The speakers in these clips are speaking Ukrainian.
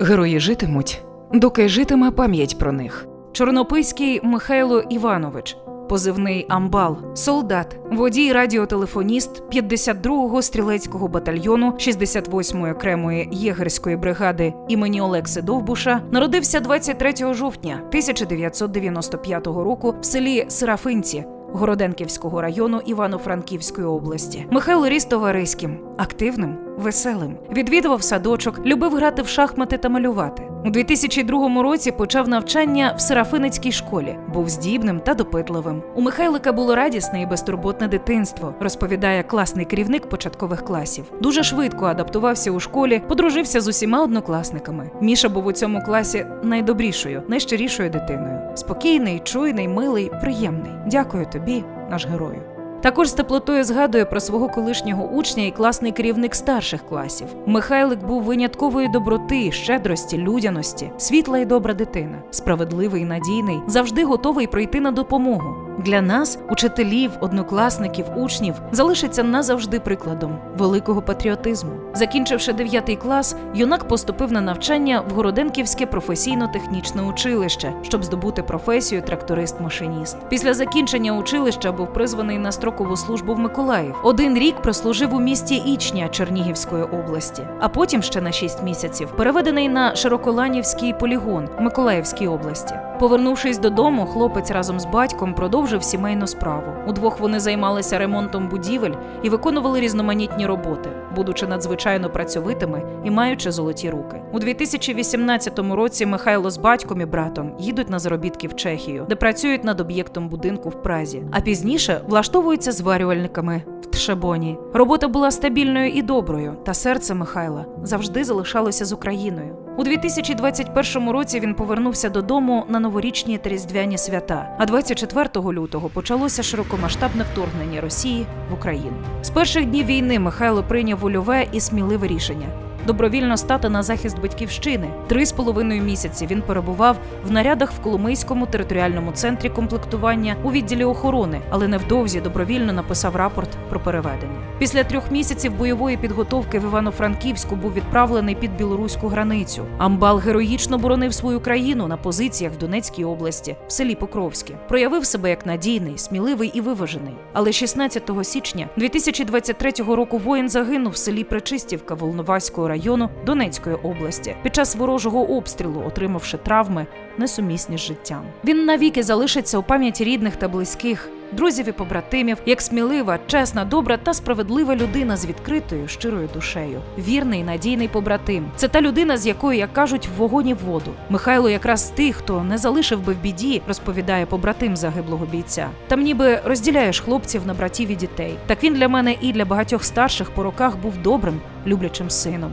Герої житимуть, доки житиме пам'ять про них. Чорнописький Михайло Іванович, позивний Амбал, солдат, водій радіотелефоніст 52-го стрілецького батальйону 68-ї окремої єгерської бригади імені Олекси Довбуша, народився 23 жовтня 1995 року в селі Серафинці. Городенківського району Івано-Франківської області Михайло ріс товариським, активним, веселим. Відвідував садочок, любив грати в шахмати та малювати. У 2002 році почав навчання в Серафинецькій школі. Був здібним та допитливим. У Михайлика було радісне і безтурботне дитинство, розповідає класний керівник початкових класів. Дуже швидко адаптувався у школі, подружився з усіма однокласниками. Міша був у цьому класі найдобрішою, найщирішою дитиною. Спокійний, чуйний, милий, приємний. Дякую тобі, наш герою. Також з теплотою згадує про свого колишнього учня і класний керівник старших класів. Михайлик був виняткової доброти, щедрості, людяності, світла і добра дитина, справедливий і надійний, завжди готовий прийти на допомогу. Для нас, учителів, однокласників, учнів, залишиться назавжди прикладом великого патріотизму. Закінчивши 9 клас, юнак поступив на навчання в Городенківське професійно-технічне училище, щоб здобути професію тракторист-машиніст. Після закінчення училища був призваний на строкову службу в Миколаїв. Один рік прослужив у місті Ічня Чернігівської області, а потім ще на 6 місяців переведений на Широколанівський полігон Миколаївській області. Повернувшись додому, хлопець разом з батьком продовжив сімейну справу. Удвох вони займалися ремонтом будівель і виконували різноманітні роботи, будучи надзвичайно працьовитими і маючи золоті руки. У 2018 році Михайло з батьком і братом їдуть на заробітки в Чехію, де працюють над об'єктом будинку в Празі, а пізніше влаштовуються зварювальниками Тшебоні. Робота була стабільною і доброю, та серце Михайла завжди залишалося з Україною. У 2021 році він повернувся додому на новорічні та різдвяні свята. А 24 лютого почалося широкомасштабне вторгнення Росії в Україну. З перших днів війни Михайло прийняв вольове і сміливе рішення. Добровільно стати на захист батьківщини. Три з половиною місяці він перебував в нарядах в Коломийському територіальному центрі комплектування у відділі охорони, але невдовзі добровільно написав рапорт про переведення. Після трьох місяців бойової підготовки в Івано-Франківську був відправлений під білоруську границю. Амбал героїчно боронив свою країну на позиціях в Донецькій області, в селі Покровське. Проявив себе як надійний, сміливий і виважений. Але 16 січня 2023 року воїн загинув в селі Пречистівка Волноваського району Донецької області під час ворожого обстрілу, отримавши травми, несумісні з життям. Він навіки залишиться у пам'яті рідних та близьких. Друзів і побратимів, як смілива, чесна, добра та справедлива людина з відкритою, щирою душею, вірний, надійний побратим. Це та людина, з якою, як кажуть, в вогонь і в воду. Михайло якраз тих, хто не залишив би в біді, розповідає побратим загиблого бійця. Там ніби розділяєш хлопців на братів і дітей. Так він для мене і для багатьох старших по роках був добрим, люблячим сином.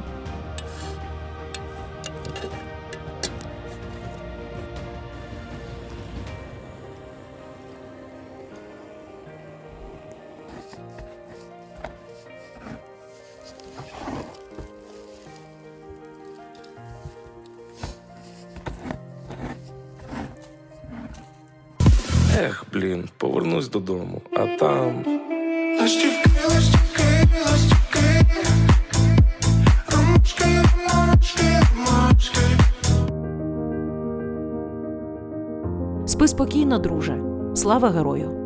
Ех, блін, повернусь додому, а там. Ластівки, ластівки, ластівки. Спи спокійно, друже. Слава герою!